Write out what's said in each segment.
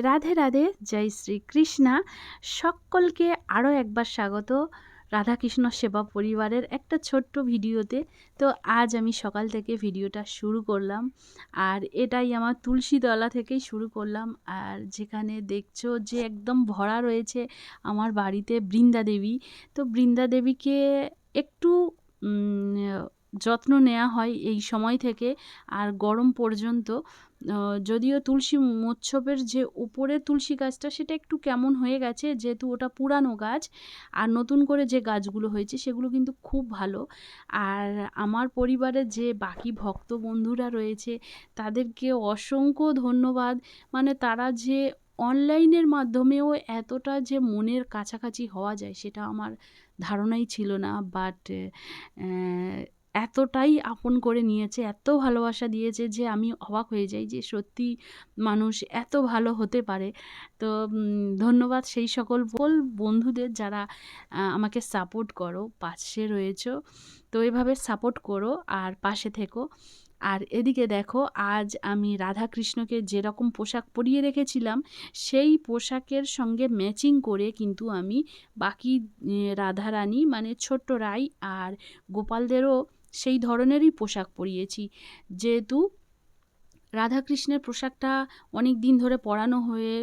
রাধে রাধে, জয় শ্রী কৃষ্ণা। সকলকে আরও একবার স্বাগত। রাধাকৃষ্ণ সেবা পরিবারের একটা ছোট্ট ভিডিওতে। তো আজ আমি সকাল থেকে ভিডিওটা শুরু করলাম। আর এটাই আমার তুলসীতলা থেকেই শুরু করলাম। আর যেখানে দেখছ যে একদম ভরা রয়েছে আমার বাড়িতে বৃন্দা দেবী তো বৃন্দা দেবীকে একটু যত্ন নেওয়া হয় এই সময় থেকে আর গরম পর্যন্ত। যদিও তুলসী মোচ্ছবের যে উপরে তুলসী গাছটা, সেটা একটু কেমন হয়ে গেছে, যেহেতু ওটা পুরানো গাছ, আর নতুন করে যে গাছগুলো হয়েছে, সেগুলো কিন্তু খুব ভালো। আর আমার পরিবারের যে বাকি ভক্ত বন্ধুরা রয়েছে, তাদেরকে অসংখ্য ধন্যবাদ। মানে তারা যে অনলাইনের মাধ্যমেও এতটা যে মনের কাছাকাছি হওয়া যায়, সেটা আমার ধারণাই ছিল না বাট এতটাই আপন করে নিয়েছে, এত ভালোবাসা দিয়েছে যে আমি অবাক হয়ে যাই যে সত্যি মানুষ এত ভালো হতে পারে। তো ধন্যবাদ সেই সকল বল বন্ধুদের যারা আমাকে সাপোর্ট করো, পাশে রয়েছো। তো এভাবে সাপোর্ট করো আর পাশে থেকো। আর এদিকে দেখো, আজ আমি রাধাকৃষ্ণকে যেরকম পোশাক পরিয়ে রেখেছিলাম, সেই পোশাকের সঙ্গে ম্যাচিং করে কিন্তু আমি বাকি রাধারানী মানে ছোট্ট রাই আর গোপালদেরও সেই ধরনেরই পোশাক পরিয়েছি। যেহেতু রাধাকৃষ্ণের পোশাকটা অনেক দিন ধরে পরানো হয়ে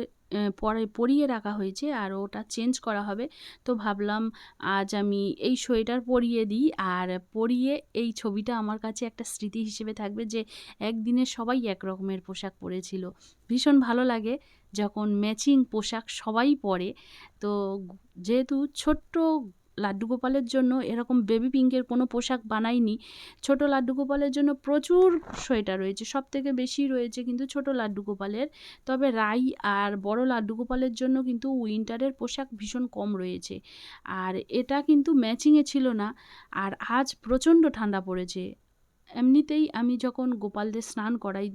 পরে পরিয়ে রাখা হয়েছে আর ওটা চেঞ্জ করা হবে। তো ভাবলাম আজ আমি এই সোয়েটার পরিয়ে দিই আর পরিয়ে এই ছবিটা আমার কাছে একটা স্মৃতি হিসেবে থাকবে যে একদিনে সবাই এক রকমের পোশাক পরেছিল। ভীষণ ভালো লাগে যখন ম্যাচিং পোশাক সবাই পরে। তো যেহেতু ছোট্ট লাড্ডু গোপালের জন্য এরকম বেবি পিঙ্কের কোনো পোশাক বানাইনি। ছোট লাড্ডু গোপালের জন্য প্রচুর সোয়েটার রয়েছে সব থেকে বেশি রয়েছে কিন্তু ছোট লাড্ডু গোপালের। তবে রাই আর বড় লাড্ডু গোপালের জন্য কিন্তু উইন্টারের পোশাক ভীষণ কম রয়েছে। আর এটা কিন্তু ম্যাচিংয়ে ছিল না, আর আজ প্রচণ্ড ঠান্ডা পড়েছে। এমনিতেই আমি যখন গোপালদের স্নান করাই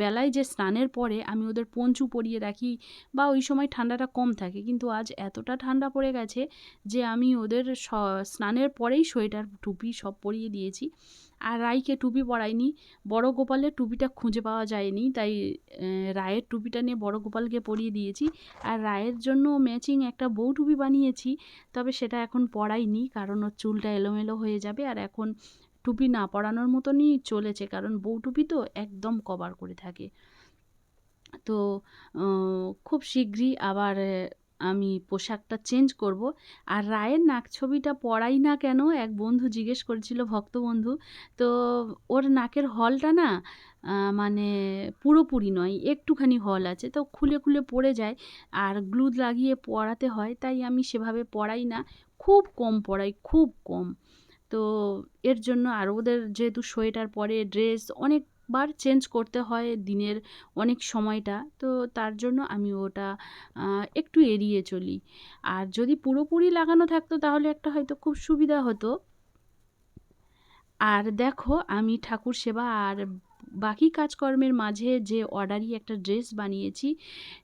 বেলায় যে স্নানের পরে আমি ওদের পঞ্চু পরিয়ে রাখি বা ওই সময় ঠান্ডাটা কম থাকে, কিন্তু আজ এতটা ঠান্ডা পড়ে গেছে যে আমি ওদের স্নানের পরেই সোয়েটার, টুপি সব পরিয়ে দিয়েছি। আর রাইকে টুপি পরাইনি, বড় গোপালের টুপিটা খুঁজে পাওয়া যায়নি, তাই রায়ের টুপিটা নিয়ে বড় গোপালকে পরিয়ে দিয়েছি। আর রায়ের জন্য ম্যাচিং একটা বউ টুপি বানিয়েছি, তবে সেটা এখন পরাইনি, কারণ ওর চুলটা এলোমেলো হয়ে যাবে। আর এখন টুপি না পরানোর মতনই চলেছে, কারণ বউ টুপি তো একদম কভার করে থাকে। তো খুব শীঘ্রই আবার আমি পোশাকটা চেঞ্জ করব। আর রায়ের নাক ছবিটা পরাই না কেন, এক বন্ধু জিজ্ঞেস করেছিল, ভক্ত বন্ধু, তো ওর নাকের হলটা না মানে পুরোপুরি নয়, একটুখানি হল আছে, তো খুলে খুলে পড়ে যায়। আর গ্লু লাগিয়ে পরাতে হয়, তাই আমি সেভাবে পরাই না, খুব কম পরাই, খুব কম। তো এর জন্য আর ওদের যেহেতু সোয়েটার পরে ড্রেস অনেকবার চেঞ্জ করতে হয় দিনের অনেক সময়টা। তো তার জন্য আমি ওটা একটু এড়িয়ে চলি। আর যদি পুরোপুরি লাগানো থাকতো তাহলে একটা হয়তো খুব সুবিধা হতো। আর দেখো আমি ঠাকুর সেবা আর বাকি কাজকর্মের মাঝে যে অর্ডারই একটা ড্রেস বানিয়েছি,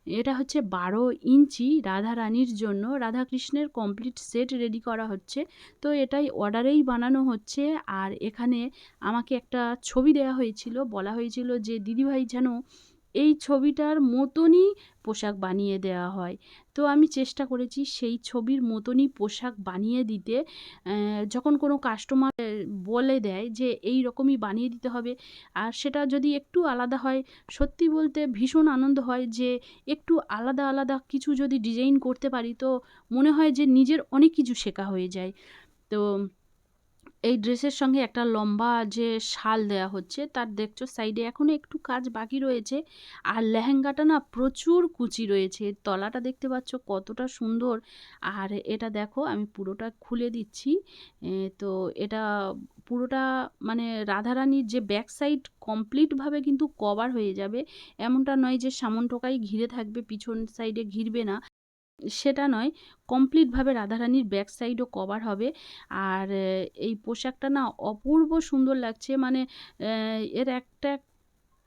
এটা হচ্ছে বারো ইঞ্চি রাধা রানীর জন্য। রাধাকৃষ্ণের কমপ্লিট সেট রেডি করা হচ্ছে। তো এটাই অর্ডারেই বানানো হচ্ছে। আর এখানে আমাকে একটা ছবি দেওয়া হয়েছিল। বলা হয়েছিল যে, দিদিভাই যেন এই ছবিটার মতনই পোশাক বানিয়ে দেওয়া হয়। তো আমি চেষ্টা করেছি সেই ছবির মতনই পোশাক বানিয়ে দিতে। যখন কোনো কাস্টমার বলে দেয় যে এই রকমই বানিয়ে দিতে হবে, আর সেটা যদি একটু আলাদা হয়, সত্যি বলতে ভীষণ আনন্দ হয় যে একটু আলাদা আলাদা কিছু যদি ডিজাইন করতে পারি, তো মনে হয় যে নিজের অনেক কিছু শেখা হয়ে যায়। তো এই ড্রেসের সঙ্গে একটা লম্বা যে শাল দেয়া হচ্ছে, তার দেখছ সাইডে এখনও একটু কাজ বাকি রয়েছে। আর লেহেঙ্গাটা না প্রচুর কুচি রয়েছে তলাটা দেখতে পাচ্ছ কতটা সুন্দর। আর এটা দেখো, আমি পুরোটা খুলে দিচ্ছি। তো এটা পুরোটা মানে রাধারানীর যে ব্যাক সাইড কমপ্লিটভাবে কিন্তু কভার হয়ে যাবে। এমনটা নয় যে সামন টোকাই ঘিরে থাকবে, পিছন সাইডে ঘিরবে না। সেটা নয় কমপ্লিটভাবে রাধারানীর ব্যাক সাইডও কভার হবে। আর এই পোশাকটা না অপূর্ব সুন্দর লাগছে। মানে এর একটা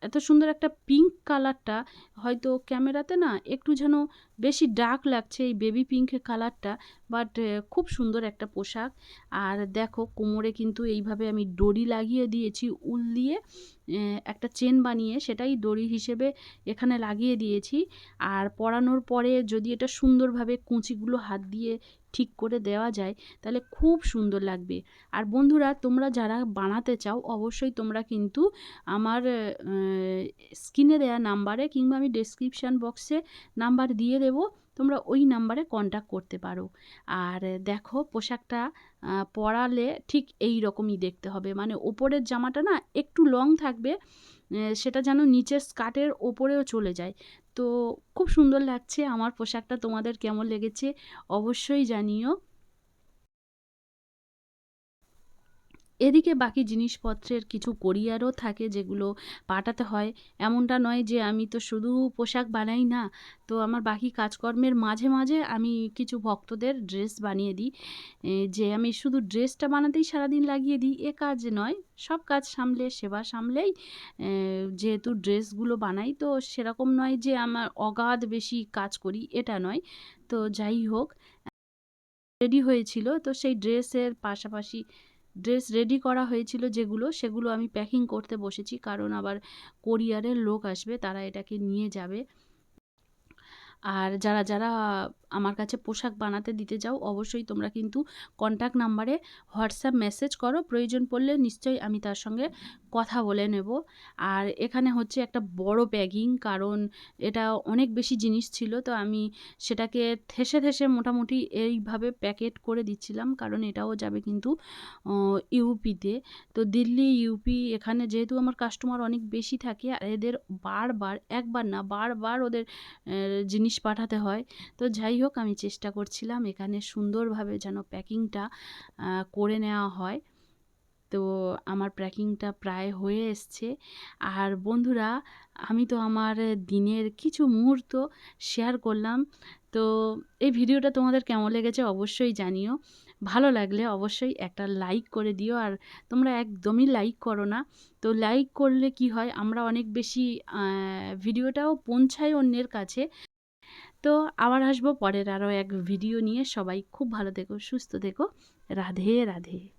এত সুন্দর একটা পিঙ্ক কালারটা হয়তো ক্যামেরাতে না একটু যেন বেশি ডার্ক লাগছে এই বেবি পিঙ্ক কালারটা বাট খুব সুন্দর একটা পোশাক। আর দেখো কোমরে কিন্তু এইভাবে আমি দড়ি লাগিয়ে দিয়েছি, উল দিয়ে একটা চেন বানিয়ে সেটাই দড়ি হিসেবে এখানে লাগিয়ে দিয়েছি। আর পরানোর পরে যদি এটা সুন্দরভাবে কুঁচিগুলো হাত দিয়ে ঠিক করে দেওয়া যায়, তাহলে খুব সুন্দর লাগবে। আর বন্ধুরা, তোমরা যারা বানাতে চাও, অবশ্যই তোমরা কিন্তু আমার স্ক্রিনে দেওয়া নাম্বারে কিংবা আমি ডেসক্রিপশান বক্সে নাম্বার দিয়ে দেবো, তোমরা ওই নাম্বারে কন্ট্যাক্ট করতে পারো। আর দেখো, পোশাকটা পরালে ঠিক এই রকমই দেখতে হবে। মানে ওপরের জামাটা না একটু লং থাকবে সেটা যেন নিচের স্কার্টের ওপরেও চলে যায়। তো খুব সুন্দর লাগছে আমার পোশাকটা তোমাদের কেমন লেগেছে অবশ্যই জানিও। এদিকে বাকি জিনিসপত্রের কিছু কোরিয়ারও থাকে যেগুলো পাঠাতে হয়। এমনটা নয় যে আমি তো শুধু পোশাক বানাই না, তো আমার বাকি কাজকর্মের মাঝে মাঝে আমি কিছু ভক্তদের ড্রেস বানিয়ে দিই। যে আমি শুধু ড্রেসটা বানাতেই সারাদিন লাগিয়ে দিই, এ কাজ নয়, সব কাজ সামলে, সেবা সামলেই যেহেতু ড্রেসগুলো বানাই, তো সেরকম নয় যে আমার অগাধ বেশি কাজ করি, এটা নয়। তো যাই হোক, রেডি হয়েছিল, তো সেই ড্রেসের পাশাপাশি ড্রেস রেডি করা হয়েছিল যেগুলো, সেগুলো আমি প্যাকিং করতে বসেছি কারণ আবার কোরিয়ারের লোক আসবে, তারা এটাকে নিয়ে যাবে। আর যারা যারা আমার কাছে পোশাক বানাতে দিতে যাও, অবশ্যই তোমরা কিন্তু কন্ট্যাক্ট নাম্বারে হোয়াটসঅ্যাপ মেসেজ করো, প্রয়োজন পড়লে নিশ্চয়ই আমি তার সঙ্গে কথা বলে নেব। আর এখানে হচ্ছে একটা বড় প্যাকিং কারণ এটা অনেক বেশি জিনিস ছিল, তো আমি সেটাকে থেসে থেসে মোটামুটি এইভাবে প্যাকেট করে দিচ্ছিলাম, কারণ এটাও যাবে কিন্তু ইউপিতে তো। দিল্লি ইউপি এখানে যেহেতু আমার কাস্টমার অনেক বেশি থাকে, আর এদের বারবার, একবার না, বারবার ওদের জিনিস পাঠাতে হয়। তো যাই হোক আমি চেষ্টা করছিলাম এখানে সুন্দরভাবে যেন প্যাকিংটা করে নেওয়া হয়। তো আমার প্যাকিংটা প্রায় হয়ে এসছে। আর বন্ধুরা, আমি তো আমার দিনের কিছু মুহূর্ত শেয়ার করলাম। তো এই ভিডিওটা তোমাদের কেমন লেগেছে অবশ্যই জানিও। ভালো লাগলে অবশ্যই একটা লাইক করে দিও। আর তোমরা একদমই লাইক করো না। তো লাইক করলে কি হয়, আমরা অনেক বেশি ভিডিওটাও পৌঁছাই অন্যের কাছে। তো আবার আসব পরের আরও এক ভিডিও নিয়ে। সবাই খুব ভালো থেকো, সুস্থ থেকো। রাধে রাধে।